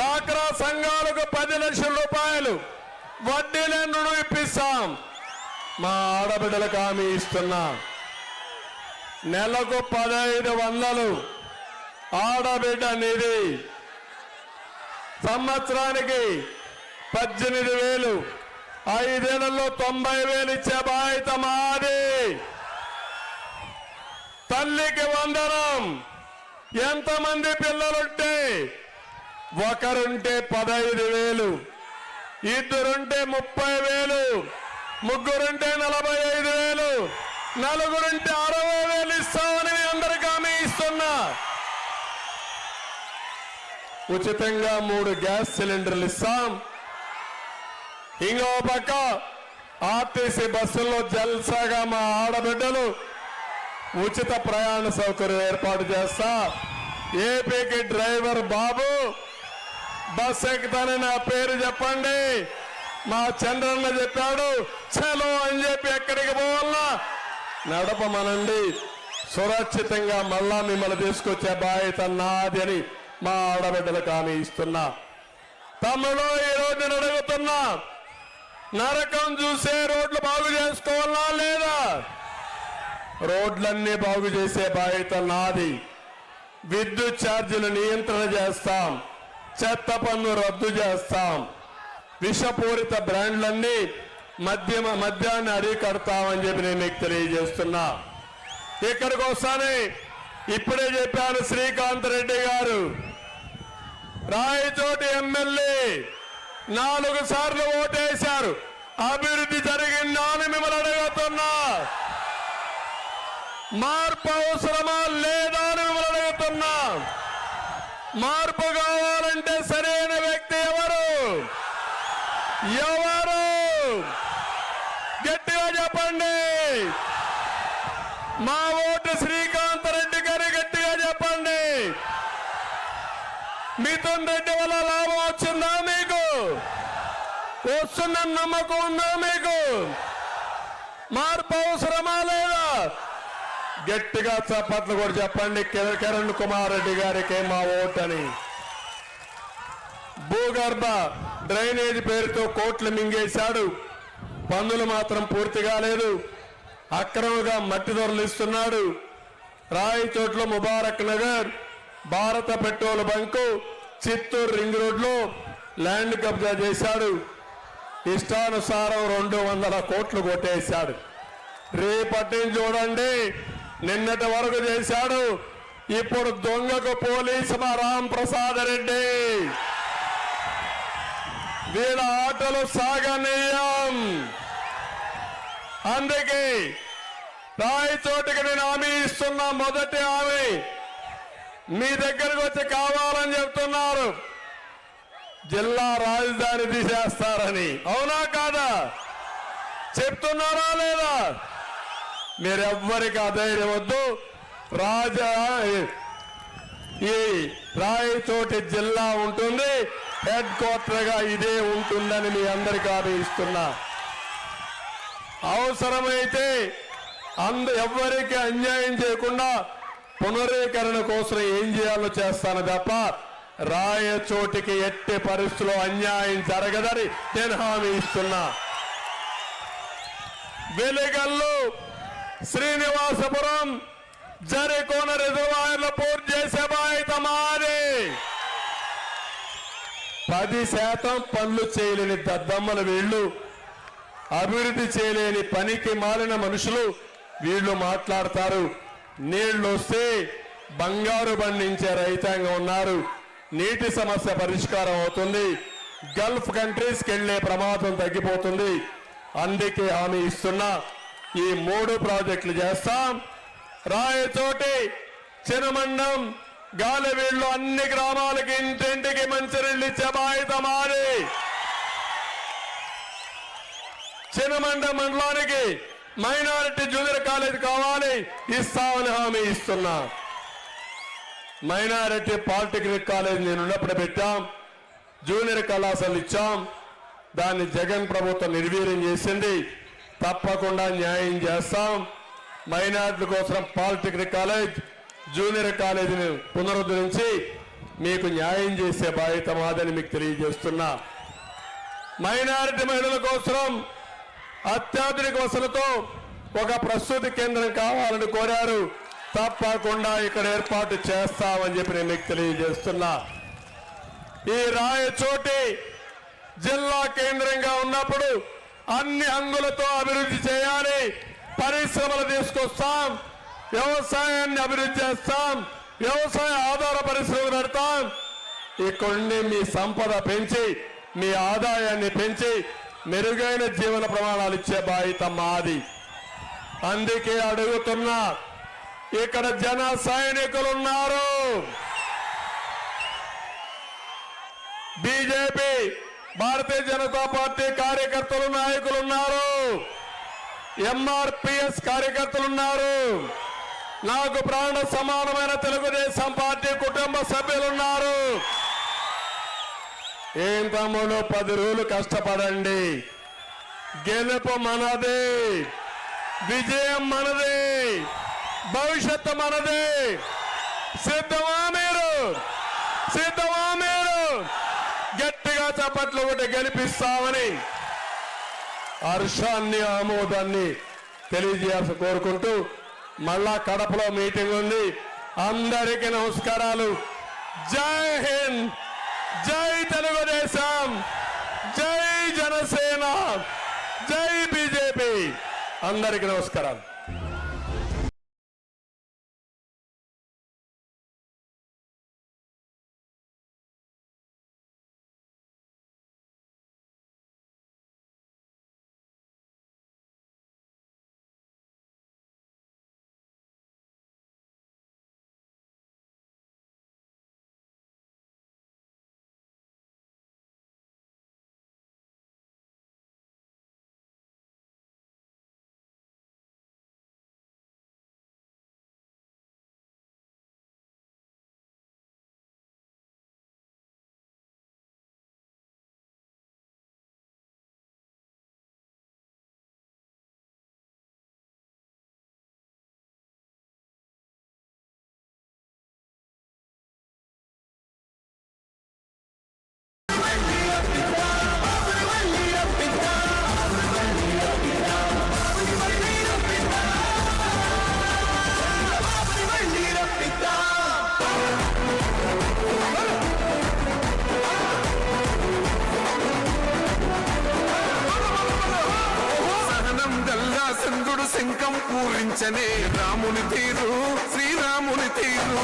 డాక్రా సంఘాలకు పది లక్షల రూపాయలు వడ్డీ రుణం ఇప్పిస్తాం? మా ఆడబిడ్డలకు హామీ ఇస్తున్నా. నెలకు పదహైదు వందలు ఆడబిడ్డ నిధి. సంవత్సరానికి పద్దెనిమిది వేలు. ఐదేళ్ళలో తొంభై వేలు ఇచ్చే బాధ్యత మాది. తల్లికి వందనం. ఎంతమంది పిల్లలుంటే ఒకరుంటే పదహైదు వేలు ఇద్దరుంటే ముప్పై వేలు ముగ్గురుంటే నలభై ఐదు వేలు నలుగురుంటే అరవై వేలు ఇస్తామని మీ అందరికీ హామీ ఇస్తున్నా. ఉచితంగా మూడు గ్యాస్ సిలిండర్లు ఇస్తాం. ఇంకో పక్క ఆర్టీసీ బస్సుల్లో జల్సాగా మా ఆడబిడ్డలు ఉచిత ప్రయాణ సౌకర్యం ఏర్పాటు చేస్తా. ఏపీకి డ్రైవర్ బాబు బస్ ఎక్కుతానని నా పేరు చెప్పండి. మా చంద్రన్న చెప్పాడు చలో అని చెప్పి ఎక్కడికి పోవాలన్నా నడపమనండి. సురక్షితంగా మళ్ళా మిమ్మల్ని తీసుకొచ్చే బాధ్యత నాది అని మా ఆడబిడ్డలకు హామీ ఇస్తున్నా. తమ్ముడు ఈరోజు రోజు నేను అడుగుతున్నా నరకం చూసే రోడ్లు బాగు చేసుకోవాలా లేదా? రోడ్లన్నీ బాగు చేసే బాధ్యత నాది. విద్యుత్ ఛార్జీలు నియంత్రణ చేస్తాం. చెత్త పన్ను రద్దు చేస్తాం. విషపూరిత బ్రాండ్లన్నీ మద్యమ మద్యాన్ని అరికడతామని చెప్పి నేను మీకు తెలియజేస్తున్నా. ఇక్కడికి వస్తానే ఇప్పుడే చెప్పాను శ్రీకాంత్ రెడ్డి గారు. రాయచోటి ఎమ్మెల్యే నాలుగు సార్లు ఓటేశారు. అభివృద్ధి జరిగిందా అని మిమ్మల్ని అడుగుతున్నా. మార్పు అవసరమా లేదా అని మిమ్మల్ని అడుగుతున్నా. మార్పు కావాలంటే సరైన వ్యక్తి ఎవరు? ఎవరు? గట్టిగా చెప్పండి. మా ఓటు శ్రీకాంత్ రెడ్డి గారి గట్టిగా చెప్పండి. మిథున్ రెడ్డి వల్ల లాభం వచ్చిందా మీకు? వస్తున్న నమ్మకం ఉందా మీకు? మార్పు అవసరమా లేదా? గట్టిగా చప్పట్లు కూడా చెప్పండి. కిరణ్ కుమార్ రెడ్డి గారికి మా ఓటని. భూగర్భ డ్రైనేజ్ పేరుతో కోట్లు మింగేశాడు. పన్నులు మాత్రం పూర్తి కాలేదు. అక్రమంగా మట్టి ధరలు ఇస్తున్నాడు. రాయచోట్ల Mubarak Nagar Bharat petrol bunk Chittoor ring రోడ్లో ల్యాండ్ కబ్జా చేశాడు. ఇష్టానుసారం రెండు వందల కోట్లు కొట్టేశాడు. రేపటి చూడండి. నిన్నటి వరకు చేశాడు. ఇప్పుడు దొంగకు పోలీసు మా రామ్ ప్రసాద్ రెడ్డి. వీళ్ళ ఆటలు సాగనీయం. అందుకే రాయచోటికి నేను హామీ ఇస్తున్నా మొదటి హామీ మీ దగ్గరకు వచ్చి కావాలని చెప్తున్నారు. జిల్లా రాజధాని తీసేస్తారని. అవునా కాదా? చెప్తున్నారా లేదా? మీరెవ్వరికి అధైర్యం వద్దు. రాజా ఈ రాయచోటి జిల్లా ఉంటుంది. హెడ్ క్వార్టర్గా ఇదే ఉంటుందని మీ అందరికీ హామీ ఇస్తున్నా. అవసరమైతే అంద ఎవ్వరికి అన్యాయం చేయకుండా పునరీకరణ కోసం ఏం చేయాలో చేస్తాను తప్ప రాయచోటికి ఎట్టి పరిస్థితుల్లో అన్యాయం జరగదని నేను హామీ ఇస్తున్నా. వెలుగల్లో శ్రీనివాసపురం జరికోన రిజర్వాయర్లు పూర్తి చేసే బాధ్యత మాది. పది శాతం పనులు చేయలేని దద్దమ్మలు వీళ్ళు. అభివృద్ధి చేయలేని పనికి మాలిన మనుషులు వీళ్ళు మాట్లాడతారు. నీళ్ళు వస్తే బంగారు బండించే రైతాంగం ఉన్నారు. నీటి సమస్య పరిష్కారం అవుతుంది. గల్ఫ్ కంట్రీస్కి వెళ్ళే ప్రమాదం తగ్గిపోతుంది. అందుకే హామీ ఇస్తున్నా. ఈ మూడు ప్రాజెక్టులు చేస్తాం. రాయచోటి చినమండం గాలివీళ్ళు అన్ని గ్రామాలకి ఇంటింటికి మంచినీళ్ళు ఇచ్చే బాధ్యత మాది. చినమండ మండలానికి మైనారిటీ జూనియర్ కాలేజ్ కావాలి. ఇస్తామని హామీ ఇస్తున్నా. మైనారిటీ పాలిటెక్నిక్ కాలేజ్ నేను ఉన్నప్పుడు పెట్టాం. జూనియర్ కళాశాల ఇచ్చాం. దాన్ని జగన్ ప్రభుత్వం నిర్వీర్యం చేసింది. తప్పకుండా న్యాయం చేస్తాం. మైనార్టీల కోసం పాలిటెక్నిక్ కాలేజ్ జూనియర్ కాలేజీని పునరుద్ధరించి మీకు న్యాయం చేసే బాధ్యత మాదని మీకు తెలియజేస్తున్నా. మైనారిటీ మహిళల కోసం అత్యాధునిక వసతులతో ఒక ప్రసూతి కేంద్రం కావాలని కోరారు. తప్పకుండా ఇక్కడ ఏర్పాటు చేస్తామని చెప్పి నేను మీకు తెలియజేస్తున్నా. ఈ రాయచోటి జిల్లా కేంద్రంగా ఉన్నప్పుడు అన్ని అంగులతో అభివృద్ధి చేయాలి. పరిశ్రమలు తీసుకొస్తాం. వ్యవసాయాన్ని అభివృద్ధి చేస్తాం. వ్యవసాయ ఆధార పరిశ్రమలు పెడతాం. ఇక్కడి మీ సంపద పెంచి మీ ఆదాయాన్ని పెంచి మెరుగైన జీవన ప్రమాణాలు ఇచ్చే బాధ్యత మాది. అందుకే అడుగుతున్నా ఇక్కడ జన సైనికులు భారతీయ జనతా పార్టీ కార్యకర్తలు నాయకులు ఉన్నారు. ఎంఆర్పిఎస్ కార్యకర్తలు ఉన్నారు. నాకు ప్రాణ సమానమైన తెలుగుదేశం పార్టీ కుటుంబ సభ్యులు ఉన్నారు. ఏం తమ్ముడు పది రోజులు కష్టపడండి. గెలుపు మనది. విజయం మనది. భవిష్యత్తు మనది. సిద్ధమా మీరు? సిద్ధమా చప్పట్లు ఒకటి గెలిపిస్తామని హర్షాన్ని ఆమోదాన్ని తెలియజేయాల్సి కోరుకుంటూ మళ్ళా కడపలో మీటింగ్ ఉంది. అందరికీ నమస్కారాలు. జై హింద్. జై తెలుగుదేశం. జై జనసేన. జై బీజేపీ. అందరికీ నమస్కారాలు. శంఖం పూరించనే రాముని తీరు శ్రీరాముని తీరు.